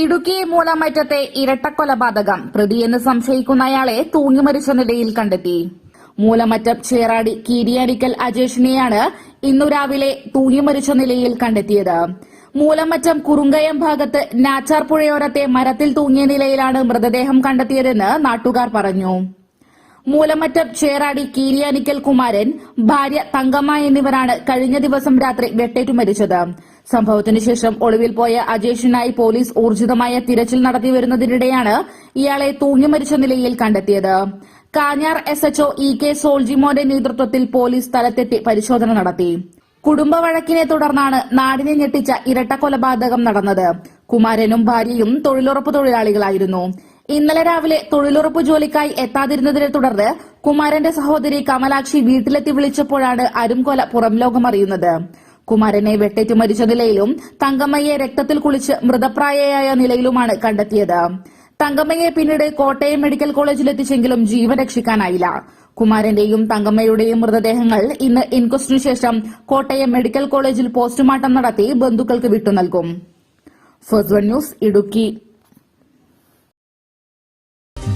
ഇടുക്കി മൂലമറ്റത്തെ ഇരട്ടക്കൊലപാതകം. പ്രതിയെന്ന് സംശയിക്കുന്നയാളെ തൂങ്ങിമരിച്ച നിലയിൽ കണ്ടെത്തി. മൂലമറ്റം ചേറാടി കീരിയാനിക്കൽ അജേഷിനെയാണ് ഇന്നു രാവിലെ തൂങ്ങിമരിച്ച നിലയിൽ കണ്ടെത്തിയത്. മൂലമറ്റം കുറുങ്കയം ഭാഗത്ത് നാച്ചാർ പുഴയോരത്തെ മരത്തിൽ തൂങ്ങിയ നിലയിലാണ് മൃതദേഹം കണ്ടെത്തിയതെന്ന് നാട്ടുകാർ പറഞ്ഞു. മൂലമറ്റം ചേറാടി കീരിയാനിക്കൽ കുമാരൻ ഭാര്യ തങ്കമ്മ എന്നിവരാണ് കഴിഞ്ഞ ദിവസം രാത്രി വെട്ടേറ്റു മരിച്ചത്. സംഭവത്തിനു ശേഷം ഒളിവിൽ പോയ അജേഷിനായി പോലീസ് ഊർജിതമായ തിരച്ചിൽ നടത്തി വരുന്നതിനിടെയാണ് ഇയാളെ തൂങ്ങി മരിച്ച നിലയിൽ കണ്ടെത്തിയത്. Kanjar S HO E K സോൾജിമോന്റെ നേതൃത്വത്തിൽ പോലീസ് സ്ഥലത്തെത്തി പരിശോധന നടത്തി. കുടുംബ വഴക്കിനെ തുടർന്നാണ് നാടിനെ ഞെട്ടിച്ച ഇരട്ട കൊലപാതകം നടന്നത്. കുമാരനും ഭാര്യയും തൊഴിലുറപ്പ് തൊഴിലാളികളായിരുന്നു. ഇന്നലെ രാവിലെ തൊഴിലുറപ്പ് ജോലിക്കായി എത്താതിരുന്നതിനെ തുടർന്ന് കുമാരന്റെ സഹോദരി കമലാക്ഷി വീട്ടിലെത്തി വിളിച്ചപ്പോഴാണ് അരുംകൊല പുറം ലോകമറിയുന്നത് കുമാരനെ വെട്ടേറ്റ് മരിച്ച നിലയിലും തങ്കമ്മയെ രക്തത്തിൽ കുളിച്ച് മൃതപ്രായയായ നിലയിലുമാണ് കണ്ടെത്തിയത്. തങ്കമ്മയെ പിന്നീട് കോട്ടയം മെഡിക്കൽ കോളേജിലെത്തിച്ചെങ്കിലും ജീവൻ രക്ഷിക്കാനായില്ല. കുമാരന്റെയും തങ്കമ്മയുടെയും മൃതദേഹങ്ങൾ ഇന്ന് ഇൻക്വസ്റ്റിനു ശേഷം കോട്ടയം മെഡിക്കൽ കോളേജിൽ പോസ്റ്റ്മോർട്ടം നടത്തി ബന്ധുക്കൾക്ക് വിട്ടു നൽകും. First news Idukki.